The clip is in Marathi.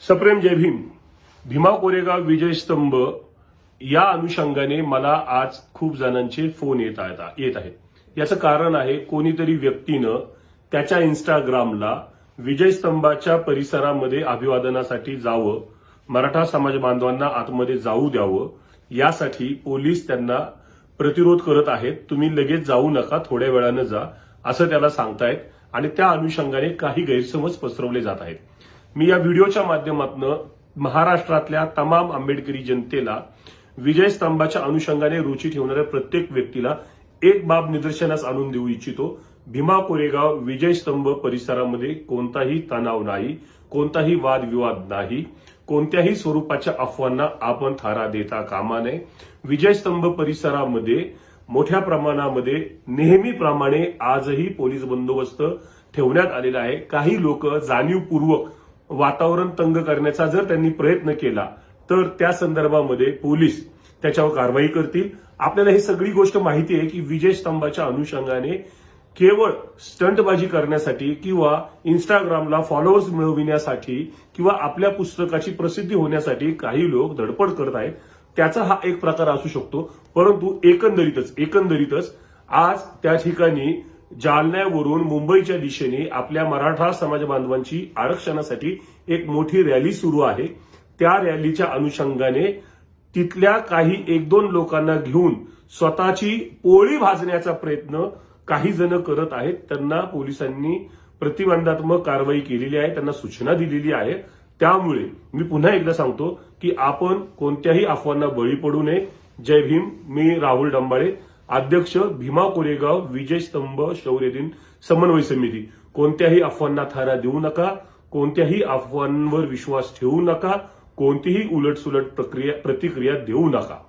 सप्रेम जय भीम. भीमा कोरेगाव विजय स्तंभ या अनुषंगाने मला आज खूप जणांचे फोन येत येत आहेत. याचं कारण आहे कोणीतरी व्यक्तीनं त्याच्या इन्स्टाग्रामला विजय स्तंभाच्या परिसरामध्ये अभिवादनासाठी जावं मराठा समाज बांधवांना आतमध्ये जाऊ द्यावं यासाठी पोलीस त्यांना प्रतिरोध करत आहेत. तुम्ही लगेच जाऊ नका थोड्या वेळानं जा असं त्याला सांगतायत. आणि त्या अनुषंगाने काही गैरसमज पसरवले जात आहेत. मी या व्हिडिओच्या माध्यमातून महाराष्ट्रातल्या तमाम आंबेडकरी जनतेला विजय स्तंभाच्या अनुषंगाने रुची ठेवणाऱ्या प्रत्येक व्यक्तीला एक बाब निदर्शनास आणून देऊ इच्छितो. भीमा कोरेगाव विजय स्तंभ परिसरामध्ये कोणताही तणाव नाही कोणताही वादविवाद नाही. कोणत्याही स्वरूपाच्या अफवांना आपण थारा देता कामा नये. विजय स्तंभ परिसरामध्ये मोठ्या प्रमाणामध्ये नेहमीप्रमाणे आजही पोलीस बंदोबस्त ठेवण्यात आलेला आहे. काही लोक जाणीवपूर्वक वातावरण तंग करण्याचा जर त्यांनी प्रयत्न केला तर त्या संदर्भामध्ये पोलीस त्याच्यावर कारवाई करतील. आपल्याला ही सगळी गोष्ट माहिती आहे की विजय स्तंभाच्या अनुषंगाने केवळ स्टंटबाजी करण्यासाठी किंवा इंस्टाग्रामला फॉलोअर्स मिळविण्यासाठी किंवा आपल्या पुस्तकाची प्रसिद्धी होण्यासाठी काही लोक धडपड करत आहेत. त्याचा हा एक प्रकार असू शकतो. परंतु एकंदरीतच एकंदरीतच आज त्या ठिकाणी जालन्यावरून मुंबईच्या दिशेने आपल्या मराठा समाज बांधवांची आरक्षणासाठी एक मोठी रॅली सुरू आहे. त्या रॅलीच्या अनुषंगाने तिथल्या काही एक दोन लोकांना घेऊन स्वतःची पोळी भाजण्याचा प्रयत्न काही जण करत आहेत. त्यांना पोलिसांनी प्रतिबंधात्मक कारवाई केलेली आहे. त्यांना सूचना दिलेली आहे. त्यामुळे मी पुन्हा एकदा सांगतो की आपण कोणत्याही अफवांना बळी पडू नये. जय भीम. मी राहुल डंबाळे. अध्यक्ष भीमा कोरेगाव विजय स्तंभ शौर्य दिन समन्वय समिती. कोणत्याही अफवांना थारा देऊ नका कोणत्याही अफवांवर विश्वास ठेवू नका कोणतीही उलटसुलट प्रक्रिया प्रतिक्रिया देऊ नका.